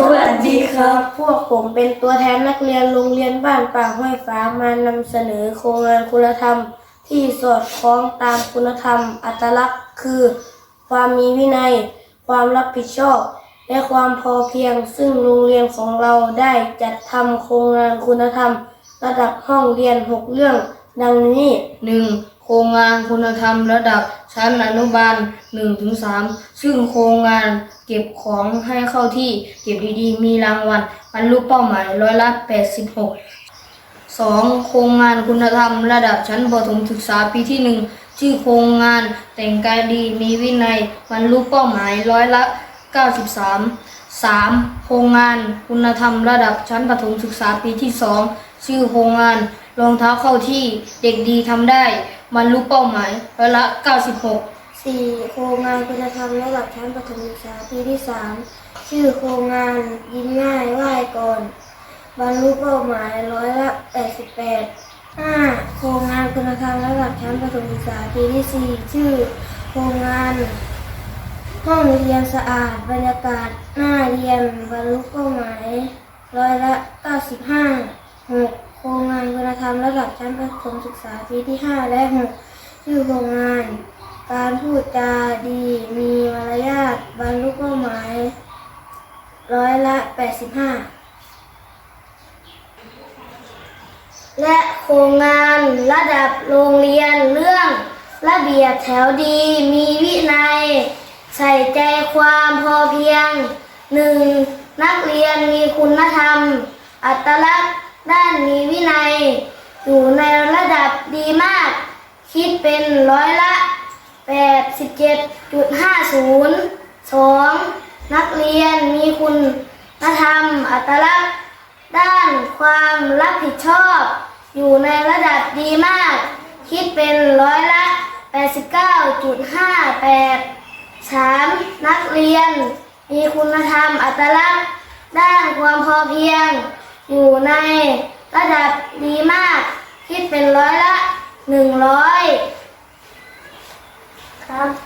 สวัสดีครับ พวกผมเป็นตัวแทนนักเรียนโรงเรียนบ้านป่าห้วยฟ้ามานำเสนอโครงงานคุณธรรม ที่สอดคล้องตามคุณธรรม อัตลักษณ์ คือ ความมีวินัย ความรับผิดชอบ และความพอเพียง ซึ่งโรงเรียนของเราได้จัดทำโครงงานคุณธรรม ระดับห้องเรียน 6 เรื่อง ดังนี้หนึ่ง โครงงานคุณธรรมระดับชั้นอนุบาล1ถึงซึ่งโครงงานเก็บของให้เข้าที่เก็บดีๆ มีรางวัลบรรลุเป้าหมายร้อยละ 86 2. โครงงานคุณธรรมระดับชั้นประถมศึกษาปีที่ 1 ชื่อโครงงานแต่งกายดีมีวินัยบรรลุเป้าหมายร้อยละ 93 3. โครงงานคุณธรรมระดับชั้นประถมศึกษาปีที่ 2 ชื่อโครงงาน รองเท้าเข้าที่เด็กดีทำได้บรรลุเป้าหมายร้อยละ 96 4. โครงงานคุณธรรมระดับชั้นประถมศึกษาปีที่ 3 ชื่อโครงงานยิ้มง่ายไหว้ก่อน บรรลุเป้าหมายร้อยละ 88 5. โครงงานคุณธรรมระดับชั้นประถมศึกษาปีที่ 4 ชื่อ โครงงาน ห้องเรียนสะอาดบรรยากาศน้าเรียนบรรลุเป้าหมายร้อยละ 95 6. โครงงานคุณธรรมระดับชั้นประถมศึกษาปีที่ 5 และ 6 ชื่อโครงงาน การพูดจาดี มีมารยาทบรรลุเป้าหมาย ร้อยละ 85 และโครงงานระดับโรงเรียนเรื่องระเบียบแถวดี มีวินัย ใส่ใจความพอเพียงหนึ่งนักเรียนมีคุณธรรม อัตลักษณ์ ด้านมีวินัย อยู่ในระดับดีมาก คิดเป็นร้อยละ87.50 2. นักเรียนมีคุณธรรมอัตลักษณ์ ด้านความรับผิดชอบ อยู่ในระดับดีมาก คิดเป็นร้อยละ 89.58 3. นักเรียน มีคุณธรรมอัตลักษณ์ ด้านความพอเพียง อยู่ในระดับดีมาก คิดเป็นร้อยละหนึ่งร้อยครับ